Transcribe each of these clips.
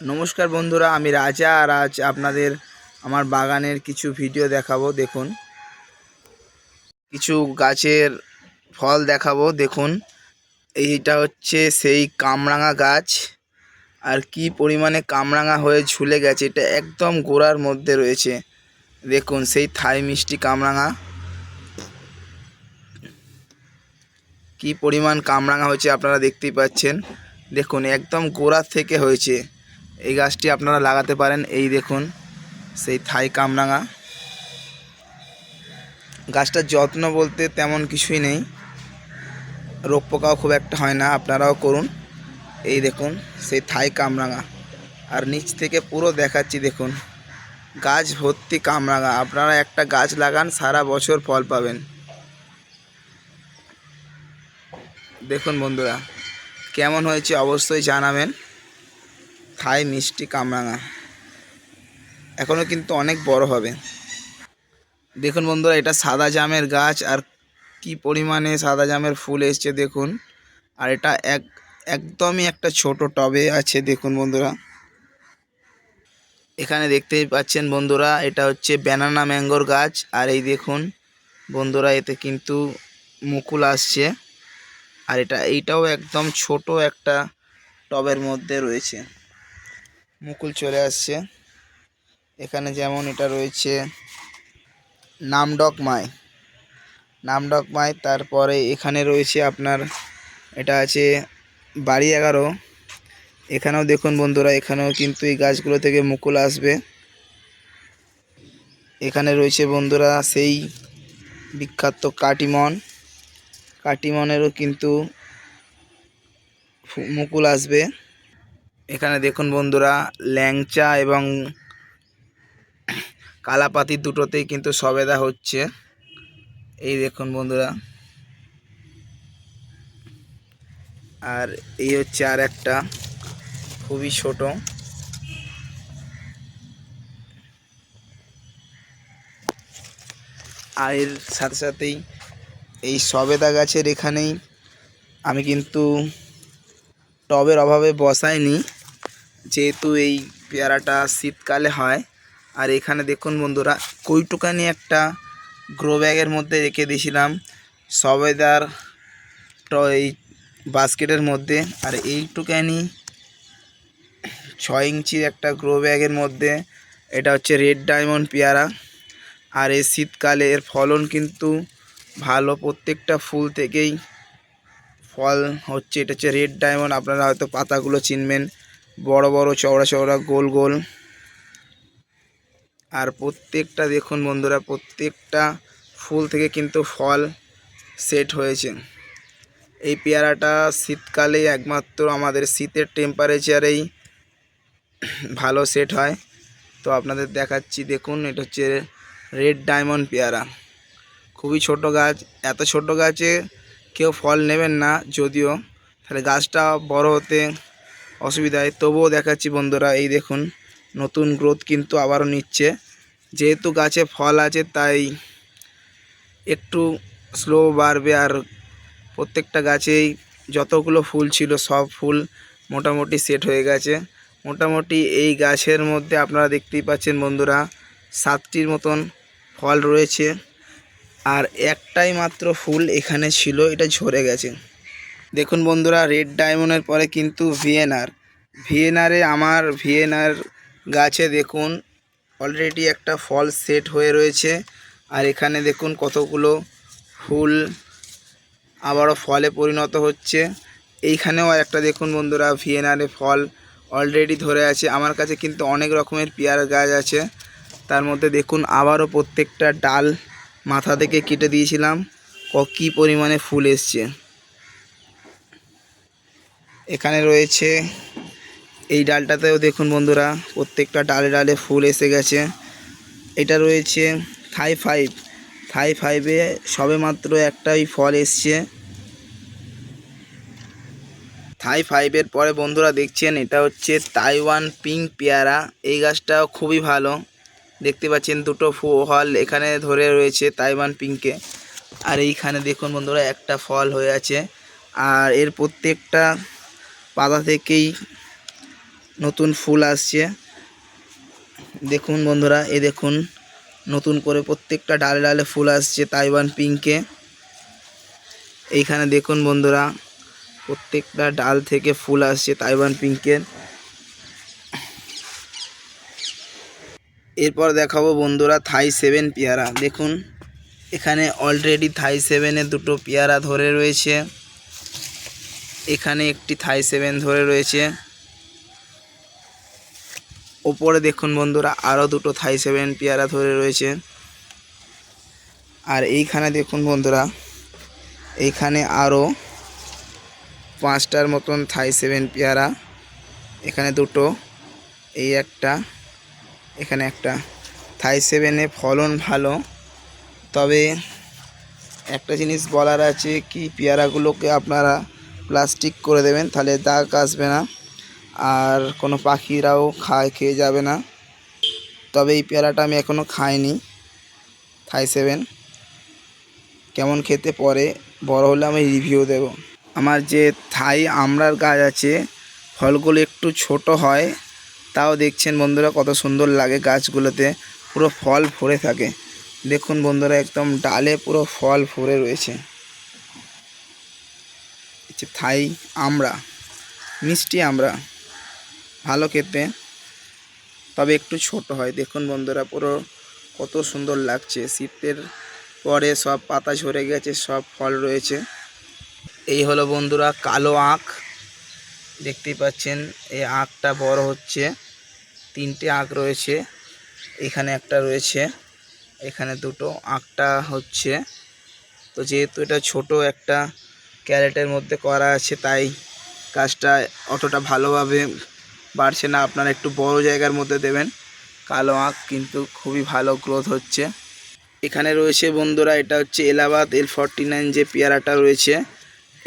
নমস্কার বন্ধুরা, আমি রাজা আর আজ আপনাদের আমার বাগানের কিছু ভিডিও দেখাবো, দেখুন। কিছু গাছের ফল দেখাবো, দেখুন। এইটা হচ্ছে সেই কামরাঙা গাছ। আর কি পরিমাণে কামরাঙা হয়ে ঝুলে গেছে, এটা একদম গোড়ার মধ্যে রয়েছে। দেখুন, সেই থাই মিষ্টি কামরাঙা। কি পরিমাণ কামরাঙা হয়েছে আপনারা দেখতেই পাচ্ছেন। দেখুন, একদম গোড়া থেকে হয়েছে। এই গাছটি আপনারা লাগাতে পারেন। এই দেখুন, সেই থাই কামরাঙা। গাছটার যত্ন বলতে তেমন কিছুই নেই। রোগ পোকাও খুব একটা হয় না, আপনারাও করুন। এই দেখুন, সেই থাই কামরাঙা। আর নিচ থেকে পুরো দেখাচ্ছি, দেখুন। গাছ ভর্তি কামরাঙা। আপনারা একটা গাছ লাগান, সারা বছর ফল পাবেন। দেখুন বন্ধুরা, কেমন হয়েছে অবশ্যই জানাবেন। থাই মিষ্টি কামরাঙা। এখনও কিন্তু অনেক বড় হবে। দেখুন বন্ধুরা, এটা সাদা জামের গাছ আর কি পরিমাণে সাদা জামের ফুল এসছে দেখুন। আর এটা এক, একদমই একটা ছোট টবে আছে দেখুন বন্ধুরা। এখানে দেখতেই পাচ্ছেন বন্ধুরা, এটা হচ্ছে ব্যানানা ম্যাঙ্গোর গাছ। আর এই দেখুন বন্ধুরা, এতে কিন্তু মুকুল আসছে। আর এটা, এইটাও একদম ছোট একটা টবের মধ্যে রয়েছে। মুকুল চলে আসছে। এখানে যেমন এটা রয়েছে, নামডক মায় নামডক মায় তারপরে এখানে রয়েছে আপনার, এটা আছে বাড়ি এগারো। এখানেও দেখুন বন্ধুরা, এখানেও কিন্তু এই গাছগুলো থেকে মুকুল আসবে। এখানে রয়েছে বন্ধুরা সেই বিখ্যাত কাটিমন। কাটিমনেরও কিন্তু মুকুল আসবে। এখানে দেখুন বন্ধুরা, ল্যাংচা এবং কালাপাতি দুটোতেই কিন্তু সবেদা হচ্ছে। এই দেখুন বন্ধুরা। আর এই হচ্ছে আর একটা, খুবই ছোট। আর এর সাথে সাথেই এই সবেদা গাছের এখানেই আমি কিন্তু টবের অভাবে বসাইনি। যেহেতু এই পেয়ারাটা শীতকালে হয়, আর এখানে দেখুন বন্ধুরা, কইটুকানি একটা গ্রো ব্যাগের মধ্যে রেখে দিয়েছিলাম। সবেদার এই বাস্কেটের মধ্যে, আর এইটুকানি ছয় ইঞ্চির একটা গ্রো ব্যাগের মধ্যে। এটা হচ্ছে রেড ডায়মন্ড পেয়ারা। আর এই শীতকালে এর ফলন কিন্তু ভালো, প্রত্যেকটা ফুল থেকেই ফল হচ্ছে। এটা হচ্ছে রেড ডায়মন্ড আপনারা হয়তো পাতাগুলো চিনবেন। বড় বড় চওড়া চওড়া, গোল গোল। আর প্রত্যেকটা দেখুন বন্ধুরা, প্রত্যেকটা ফুল থেকে কিন্তু ফল সেট হয়েছে। এই পেয়ারাটা শীতকালে একমাত্র আমাদের শীতের টেম্পারেচারেই ভালো সেট হয়। তো আপনাদের দেখাচ্ছি, দেখুন, এটা হচ্ছে রেড ডায়মন্ড পেয়ারা। খুবই ছোট গাছ, এত ছোট গাছে কেউ ফল নেবেন না, যদিও। তাহলে গাছটা বড় হতে অসুবিধায়। তবুও দেখাচ্ছি বন্ধুরা, এই দেখুন, নতুন গ্রোথ কিন্তু আবারও নিচ্ছে। যেহেতু গাছে ফল আছে, তাই একটু স্লো বাড়বে আর প্রত্যেকটা গাছেই যতগুলো ফুল ছিল, সব ফুল মোটামুটি সেট হয়ে গেছে। মোটামুটি এই গাছের মধ্যে আপনারা দেখতেই পাচ্ছেন বন্ধুরা, সাতটির মতন ফল রয়েছে। আর একটাই মাত্র ফুল এখানে ছিল, এটা ঝরে গেছে। দেখুন বন্ধুরা, রেড ডায়মন্ডের পরে কিন্তু ভিএনআর ভিএনআরে আমার ভিএনআর গাছে দেখুন অলরেডি একটা ফল সেট হয়ে রয়েছে। আর এখানে দেখুন কতগুলো ফুল আবারও ফলে পরিণত হচ্ছে। এইখানেও একটা দেখুন বন্ধুরা ভিএনআরে ফল অলরেডি ধরে আছে। আমার কাছে কিন্তু অনেক রকমের পেয়ারা গাছ আছে। তার মধ্যে দেখুন আবারও প্রত্যেকটা ডাল মাথা থেকে কেটে দিয়েছিলাম। ক পরিমাণে ফুল এসছে। এখানে রয়েছে এই ডালটাতেও দেখুন বন্ধুরা, প্রত্যেকটা ডালে ডালে ফুল এসে গেছে। এটা রয়েছে থাই ফাইভ। থাই ফাইভে সবে মাত্র একটাই ফল এসছে। থাই ফাইভের পরে বন্ধুরা দেখছেন, এটা হচ্ছে তাইওয়ান পিঙ্ক পেয়ারা। এই গাছটাও খুবই ভালো। দেখতে পাচ্ছেন দুটো ফল এখানে ধরে রয়েছে তাইওয়ান পিঙ্কে আর এইখানে দেখুন বন্ধুরা, একটা ফল হয়ে আছে। আর এর প্রত্যেকটা পাতা থেকেই নতুন ফুল আসছে। দেখুন বন্ধুরা, এ দেখুন, নতুন করে প্রত্যেকটা ডালে ডালে ফুল আসছে তাইওয়ান পিঙ্কে। এইখানে দেখুন বন্ধুরা, প্রত্যেকটা ডাল থেকে ফুল আসছে তাইওয়ান পিঙ্কের এরপর দেখাবো বন্ধুরা থাই সেভেন পেয়ারা। দেখুন, এখানে অলরেডি থাই সেভেনের দুটো পেয়ারা ধরে রয়েছে। এখানে একটি থাই সেভেন ধরে রয়েছে। ওপরে দেখুন বন্ধুরা আরও দুটো থাই সেভেন পেয়ারা ধরে রয়েছে। আর এইখানে দেখুন বন্ধুরা এইখানে আরও পাঁচটার মতন থাই সেভেন পেয়ারা, এখানে দুটো, এই একটা, এখানে একটা। থাই সেভেনে ফলন ভালো, তবে একটা জিনিস বলার আছে কি, পেয়ারাগুলোকে আপনারা প্লাস্টিক করে দেবেন, তাহলে দাগ আসবে না। আর কোনো পাখিরাও খায়, খেয়ে যাবে না। তবে এই পেয়ারাটা আমি এখনও খাইনি, থাই সেভেন। কেমন খেতে পরে, বড় হলে আমি রিভিউ দেব। আমার যে থাই আমড়ার গাছ আছে, ফলগুলো একটু ছোট হয়, তাও দেখছেন বন্ধুরা কত সুন্দর লাগে গাছগুলোতে। পুরো ফল ভরে থাকে। দেখুন বন্ধুরা, একদম ডালে পুরো ফল ভরে রয়েছে। হচ্ছে থাই আমড়া মিষ্টি আমড়া ভালো খেতে। তবে একটু ছোট হয়। দেখুন বন্ধুরা, পুরো কত সুন্দর লাগছে। শীতের পরে সব পাতা ঝরে গেছে, সব ফল রয়েছে। এই হলো বন্ধুরা, কালো আখ। দেখতেই পাচ্ছেন, এই আখটা বড় হচ্ছে। তিনটে আখ রয়েছে, এখানে একটা রয়েছে, এখানে দুটো। আখটা হচ্ছে, তো যেহেতু এটা ছোট একটা ক্যারেটের মধ্যে করা আছে, তাই গাছটা অতটা ভালোভাবে বাড়ছে না। আপনারা একটু বড় জায়গার মধ্যে দেবেন, কালো আখ কিন্তু খুবই ভালো গ্রোথ হচ্ছে। এখানে রয়েছে বন্ধুরা, এটা হচ্ছে এলাহাবাদ এল ফর্টি নাইন যে পেয়ারাটা রয়েছে।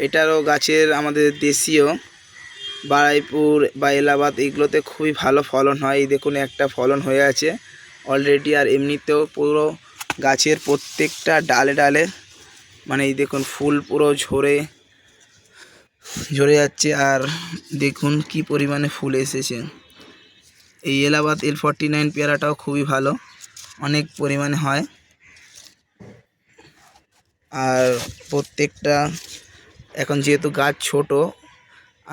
এটারও গাছের আমাদের দেশীয় বারাইপুর বা এলাহাবাদ, এগুলোতে খুবই ভালো ফলন হয়। এই দেখুন, একটা ফলন হয়ে আছে। অলরেডি আর এমনিতেও পুরো গাছের প্রত্যেকটা ডালে ডালে মানে এই দেখুন ফুল পুরো ঝরে ঝরে যাচ্ছে আর দেখুন কি পরিমাণে ফুল এসেছে। এই এলাহাবাদ এল ফর্টি নাইন পেয়ারাটাও খুবই ভালো, অনেক পরিমাণে হয়। আর প্রত্যেকটা, এখন যেহেতু গাছ ছোট,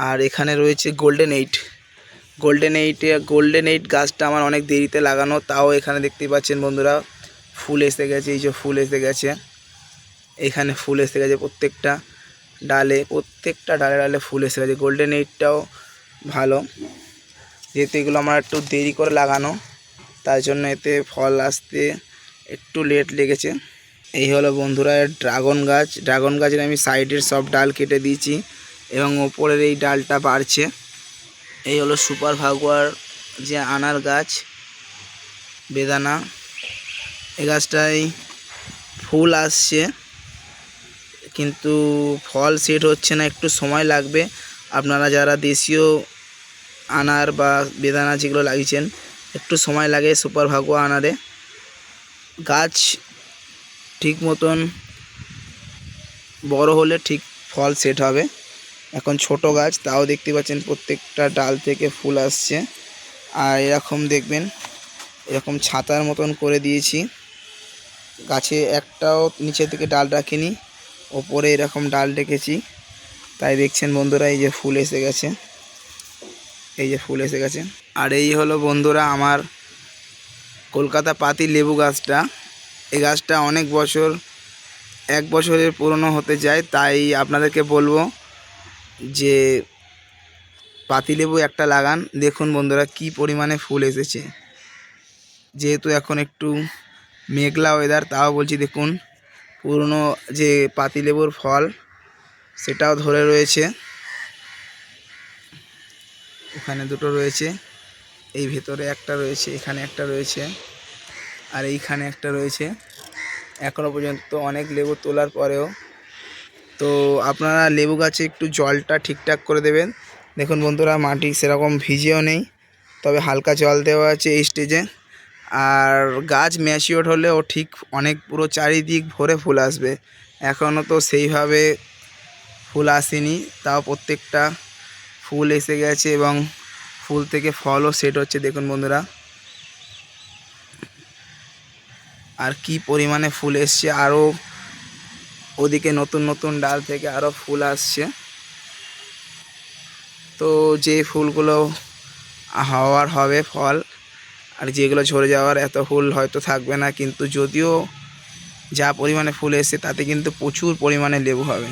আর এখানে রয়েছে গোল্ডেন এইট গোল্ডেন এইটে গোল্ডেন এইট গাছটা আমার অনেক দেরিতে লাগানো, তাও এখানে দেখতেই পাচ্ছেন বন্ধুরা, ফুল এসে গেছে, এই যে ফুল এসে গেছে। এখানে ফুল এসে গেছে প্রত্যেকটা ডালে প্রত্যেকটা ডালে ডালে ফুল এসে গেছে। গোল্ডেন এইটটাও ভালো। যেহেতু এগুলো আমার একটু দেরি করে লাগানো, তার জন্য এতে ফল আসতে একটু লেট লেগেছে। এই হলো বন্ধুরা ড্রাগন গাছ। ড্রাগন গাছের আমি সাইডের সব ডাল কেটে দিয়েছি এবং ওপরের এই ডালটা বাড়ছে। এই হলো সুপার ভাগুয়ার যে আনার গাছ, বেদানা। এই গাছটায় ফুল আসছে। কিন্তু ফল সেট হচ্ছে না, একটু সময় লাগবে। আপনারা যারা দেশীয় আনার বা বেদানা যেগুলো লাগিয়েছেন, একটু সময় লাগে সুপার ভাগুয়া আনারে। গাছ ঠিক মতন বড় হলে ঠিক ফল সেট হবে। এখন ছোট গাছ, তাও দেখতে পাচ্ছেন প্রত্যেকটা ডাল থেকে ফুল আসছে। আর এরকম দেখবেন, এরকম ছাতার মতন করে দিয়েছি। গাছে একটাও নিচে থেকে ডাল রাখিনি। ওপরে এরকম ডাল রেখেছি তাই দেখছেন বন্ধুরা, এই যে ফুল এসে গেছে। এই যে ফুল এসে গেছে। আর এই হলো বন্ধুরা আমার কলকাতা পাতি লেবু গাছটা। এই গাছটা অনেক বছর, এক বছরের পুরনো হতে যায় তাই আপনাদেরকে বলব যে পাতিলেবু একটা লাগান। দেখুন বন্ধুরা কি পরিমাণে ফুল এসেছে। যেহেতু এখন একটু মেঘলা ওয়েদার তাও বলছি দেখুন। পুরনো যে পাতিলেবুর ফল, সেটাও ধরে রয়েছে। ওখানে দুটো রয়েছে। এই ভেতরে একটা রয়েছে, এখানে একটা রয়েছে, আর এইখানে একটা রয়েছে। এখনও পর্যন্ত অনেক লেবু তোলার পরেও। তো আপনারা লেবু গাছে একটু জলটা ঠিকঠাক করে দেবেন। দেখুন বন্ধুরা, মাটি সেরকম ভিজেও নেই, তবে হালকা জল দেওয়া আছে এই স্টেজে আর গাছ ম্যাচিওর হলে ও ঠিক অনেক পুরো চারিদিক ভরে ফুল আসবে। এখনও তো সেইভাবে ফুল আসেনি, তাও প্রত্যেকটা ফুল এসে গেছে এবং ফুল থেকে ফলও সেট হচ্ছে, দেখুন বন্ধুরা। আর কি পরিমাণে ফুল এসছে, আরও ওদিকে নতুন নতুন ডাল থেকে আরও ফুল আসছে। তো যে ফুলগুলো হওয়ার হবে ফল আর যেগুলো ঝরে যাওয়ার এত ফুল হয়তো থাকবে না, কিন্তু যদিও যা পরিমাণে ফুল এসে তাতে কিন্তু প্রচুর পরিমাণে লেবু হবে।